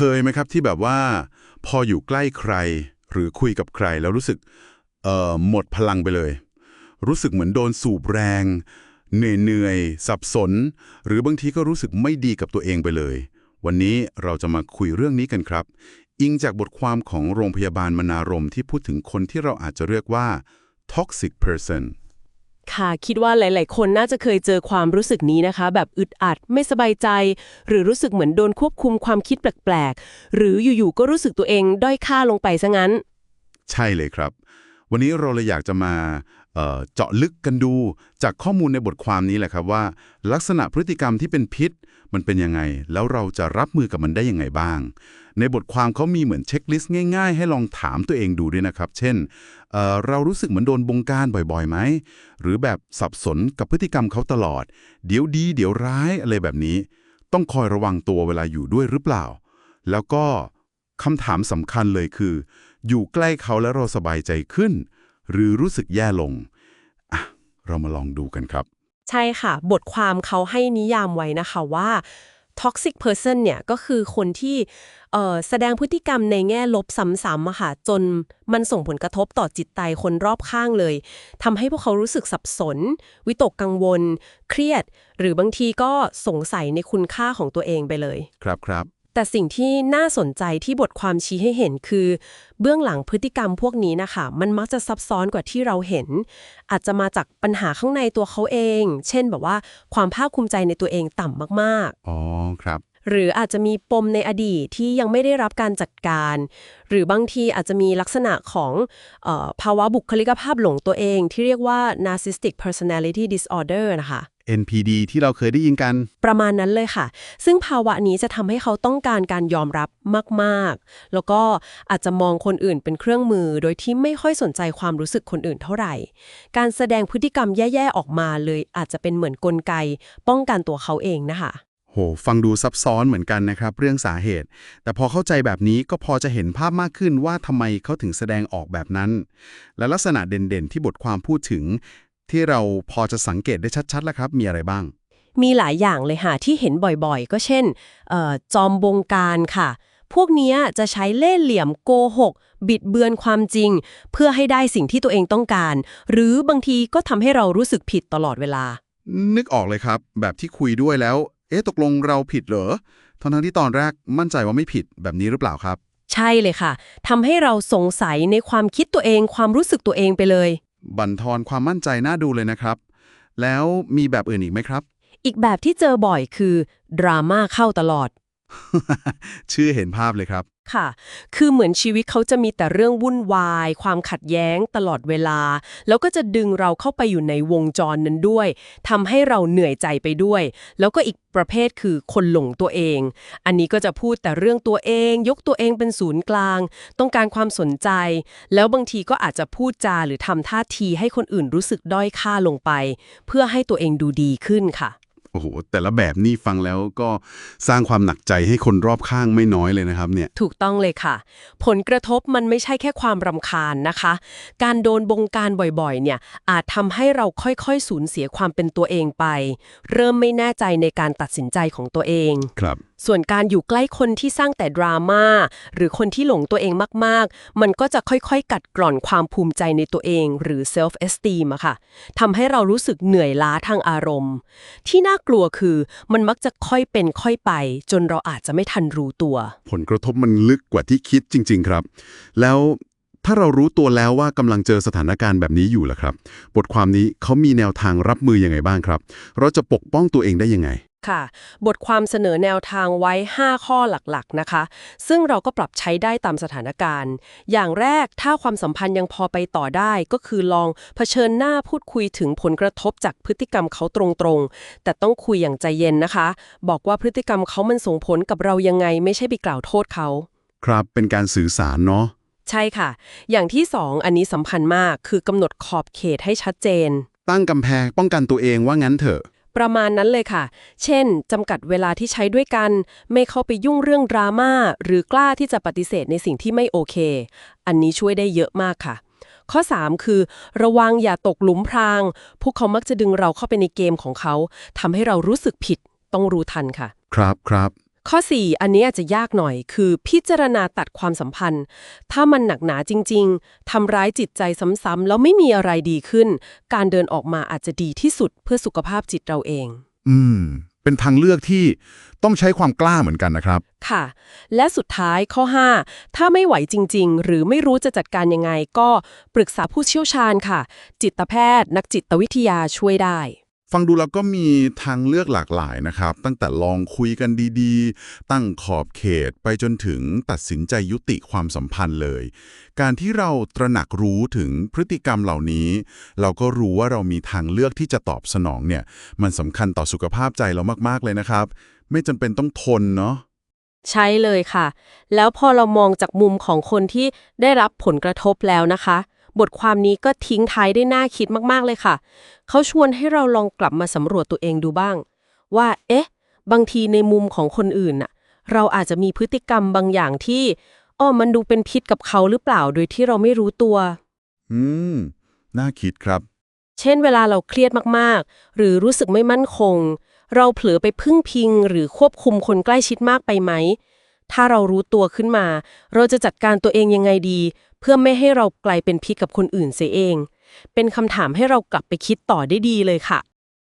เคยไหมครับที่แบบว่า พออยู่ใกล้ใคร หรือคุยกับใครแล้วรู้สึกเอ่อหมดพลังไปเลย รู้สึกเหมือนโดนสูบแรง เหนื่อยเหนื่อยสับสน หรือบางทีก็รู้สึกไม่ดีกับตัวเองไปเลย วันนี้เราจะมาคุยเรื่องนี้กันครับ อิงจากบทความของโรงพยาบาลมนารมที่พูดถึงคนที่เราอาจจะเรียกว่า toxic person ค่ะคิดว่าหลาย ๆ คนน่าจะเคยเจอความรู้สึกนี้นะคะ แบบอึดอัดไม่สบายใจ หรือรู้สึกเหมือนโดนควบคุมความคิดแปลก ๆ หรืออยู่ ๆ ก็รู้สึกตัวเองด้อยค่าลงไปซะงั้น ใช่เลยครับ วันนี้เราเลยอยากจะมาเเจาะลึกกันดูจากข้อมูลในบทความนี้แหละครับว่า ลักษณะพฤติกรรมที่เป็นพิษ มันเป็นยังไง แล้วเราจะรับมือกับมันได้ยังไงบ้าง ในบทความเขามีเหมือนเช็คลิสต์ง่ายๆ ให้ลองถามตัวเองดูด้วยนะครับ เช่นเเรารู้สึกเหมือนโดนบงการบ่อยๆไหม หรือแบบสับสนกับพฤติกรรมเขาตลอด เดี๋ยวดี เดี๋ยวร้ายอะไรแบบนี้ ต้องคอยระวังตัวเวลาอยู่ด้วยหรือเปล่า แล้วก็คำถามสำคัญเลยคือ อยู่ใกล้เขาแล้วเราสบายใจขึ้น หรือรู้สึกแย่ลงอะเรามาลองดูกันครับ ใช่ค่ะ บทความเขาให้นิยามไว้นะคะว่า toxic person เนี่ยก็คือคนที่เอ่อแสดงพฤติกรรมในแง่ลบซ้ำๆอะค่ะ จนมันส่งผลกระทบต่อจิตใจคนรอบข้างเลยทำให้พวกเขารู้สึกสับสน วิตกกังวล เครียด หรือบางทีก็สงสัยในคุณค่าของตัวเองไปเลย ครับครับ แต่สิ่งที่น่าสนใจที่บทความชี้ให้เห็นคือ เบื้องหลังพฤติกรรมพวกนี้นะคะ มันมักจะซับซ้อนกว่าที่เราเห็น อาจจะมาจากปัญหาข้างในตัวเขาเอง เช่นแบบว่าความภาคภูมิใจในตัวเองต่ำมากๆ อ๋อครับ หรืออาจจะมีปมในอดีตที่ยังไม่ได้รับการจัดการ หรือบางทีอาจจะมีลักษณะของเออภาวะบุคลิกภาพหลงตัวเองที่เรียกว่า narcissistic personality disorder นะคะ NPD ที่เราเคยได้ยินกัน ประมาณนั้นเลยค่ะ ซึ่งภาวะนี้จะทำให้เขาต้องการการยอมรับมากๆ แล้วก็อาจจะมองคนอื่นเป็นเครื่องมือ โดยที่ไม่ค่อยสนใจความรู้สึกคนอื่นเท่าไหร่ การแสดงพฤติกรรมแย่ ๆ ออกมาเลยอาจจะเป็นเหมือนกลไก ป้องกันตัวเขาเองนะคะโหฟังดูซับซ้อนเหมือนกันนะครับ เรื่องสาเหตุ แต่พอเข้าใจแบบนี้ก็พอจะเห็นภาพมากขึ้นว่าทำไมเขาถึงแสดงออกแบบนั้น และลักษณะเด่นๆ ที่บทความพูดถึง ที่เราพอจะสังเกตได้ชัดๆแล้วครับ มีอะไรบ้าง มีหลายอย่างเลยค่ะที่เห็นบ่อยๆ ก็เช่นเอ่อจอมบงการค่ะ พวกเนี้ยจะใช้เล่ห์เหลี่ยมโกหก บิดเบือนความจริง เพื่อให้ได้สิ่งที่ตัวเองต้องการ หรือบางทีก็ทำให้เรารู้สึกผิดตลอดเวลานึกออกเลยครับ แบบที่คุยด้วยแล้ว เอ๊ะตกลงเราผิดเหรอทั้งๆที่ตอนแรกมั่นใจว่าไม่ผิดแบบนี้หรือเปล่าครับ ใช่เลยค่ะทำให้เราสงสัยในความคิดตัวเอง ความรู้สึกตัวเองไปเลย บั่นทอนความมั่นใจน่าดูเลยนะครับ แล้วมีแบบอื่นอีกไหมครับ อีกแบบที่เจอบ่อยคือดราม่าเข้าตลอด ชื่อเห็นภาพเลยครับ ค่ะ คือเหมือนชีวิตเขาจะมีแต่เรื่องวุ่นวาย ความขัดแย้งตลอดเวลา แล้วก็จะดึงเราเข้าไปอยู่ในวงจรนั้นด้วย ทำให้เราเหนื่อยใจไปด้วย แล้วก็อีกประเภทคือคนหลงตัวเอง อันนี้ก็จะพูดแต่เรื่องตัวเอง ยกตัวเองเป็นศูนย์กลาง ต้องการความสนใจ แล้วบางทีก็อาจจะพูดจาหรือทำท่าทีให้คนอื่นรู้สึกด้อยค่าลงไป เพื่อให้ตัวเองดูดีขึ้นค่ะ โอ้โห แต่ละแบบนี่ฟังแล้วก็สร้างความหนักใจให้คนรอบข้างไม่น้อยเลยนะครับเนี่ย ถูกต้องเลยค่ะ ผลกระทบมันไม่ใช่แค่ความรำคาญนะคะ การโดนบงการบ่อยๆ เนี่ยอาจทำให้เราค่อยๆ สูญเสียความเป็นตัวเองไป เริ่มไม่แน่ใจในการตัดสินใจของตัวเอง ครับ ส่วนการอยู่ใกล้คนที่สร้างแต่ดราม่าหรือคนที่หลงตัวเองมากๆ มันก็จะค่อยๆ กัดกร่อนความภูมิใจในตัวเอง หรือ self esteem อะค่ะทำให้เรารู้สึกเหนื่อยล้าทางอารมณ์ ที่น่ากลัวคือมันมักจะค่อยเป็นค่อยไป จนเราอาจจะไม่ทันรู้ตัว ผลกระทบมันลึกกว่าที่คิดจริง ๆ ครับ แล้วถ้าเรารู้ตัวแล้วว่ากำลังเจอสถานการณ์แบบนี้อยู่ล่ะครับ บทความนี้เขามีแนวทางรับมือยังไงบ้างครับ เราจะปกป้องตัวเองได้ยังไง ค่ะ บทความเสนอแนวทางไว้ 5 ข้อหลักๆนะคะ ซึ่งเราก็ปรับใช้ได้ตามสถานการณ์ อย่างแรกถ้าความสัมพันธ์ยังพอไปต่อได้ก็คือลองเผชิญหน้าพูดคุยถึงผลกระทบจากพฤติกรรมเขาตรงๆ แต่ต้องคุยอย่างใจเย็นนะคะ บอกว่าพฤติกรรมเขามันส่งผลกับเรายังไงไม่ใช่ไปกล่าวโทษเขา ครับเป็นการสื่อสารเนาะใช่ค่ะ อย่างที่สองอันนี้สำคัญมากคือกำหนดขอบเขตให้ชัดเจน ตั้งกำแพงป้องกันตัวเองว่างั้นเถอะ ประมาณนั้นเลยค่ะ เช่นจำกัดเวลาที่ใช้ด้วยกัน ไม่เข้าไปยุ่งเรื่องดราม่าหรือกล้าที่จะปฏิเสธในสิ่งที่ไม่โอเค อันนี้ช่วยได้เยอะมากค่ะ ข้อ 3 คือ ระวังอย่าตกหลุมพราง พวกเขามักจะดึงเราเข้าไปในเกมของเขาทำให้เรารู้สึกผิดต้องรู้ทันค่ะ ครับครับ ข้อ 4 อันนี้อาจจะยากหน่อย คือพิจารณาตัดความสัมพันธ์ ถ้ามันหนักหนาจริง ๆ ทำร้ายจิตใจซ้ำๆแล้วไม่มีอะไรดีขึ้น การเดินออกมาอาจจะดีที่สุดเพื่อสุขภาพจิตเราเอง อืม เป็นทางเลือกที่ต้องใช้ความกล้าเหมือนกันนะครับ ค่ะ และสุดท้ายข้อ 5 ถ้าไม่ไหวจริง ๆ หรือไม่รู้จะจัดการยังไง ก็ปรึกษาผู้เชี่ยวชาญค่ะ จิตแพทย์ นักจิตวิทยาช่วยได้ ฟังดูแล้วก็มีทางเลือกหลากหลายนะครับ ตั้งแต่ลองคุยกันดีๆ ตั้งขอบเขตไปจนถึงตัดสินใจยุติความสัมพันธ์เลย การที่เราตระหนักรู้ถึงพฤติกรรมเหล่านี้ เราก็รู้ว่าเรามีทางเลือกที่จะตอบสนองเนี่ย มันสำคัญต่อสุขภาพใจเรามากๆเลยนะครับ ไม่จำเป็นต้องทนเนาะใช่เลยค่ะ แล้วพอเรามองจากมุมของคนที่ได้รับผลกระทบแล้วนะคะ บทความนี้ก็ทิ้งท้ายได้น่าคิดมากๆเลยค่ะ เขาชวนให้เราลองกลับมาสำรวจตัวเองดูบ้าง ว่า เอ๊ะ บางทีในมุมของคนอื่นน่ะ เราอาจจะมีพฤติกรรมบางอย่างที่อ้อมันดูเป็นพิษกับเขาหรือเปล่าโดยที่เราไม่รู้ตัว อืม น่าคิดครับ เช่น เวลาเราเครียดมากๆ หรือรู้สึกไม่มั่นคง เราเผลอไปพึ่งพิง หรือควบคุมคนใกล้ชิดมากไปไหม ถ้าเรารู้ตัวขึ้นมา เราจะจัดการตัวเองยังไงดี เพื่อไม่ให้เรากลายเป็นพิษกับคนอื่นเสียเอง เป็นคำถามให้เรากลับไปคิดต่อได้ดีเลยค่ะ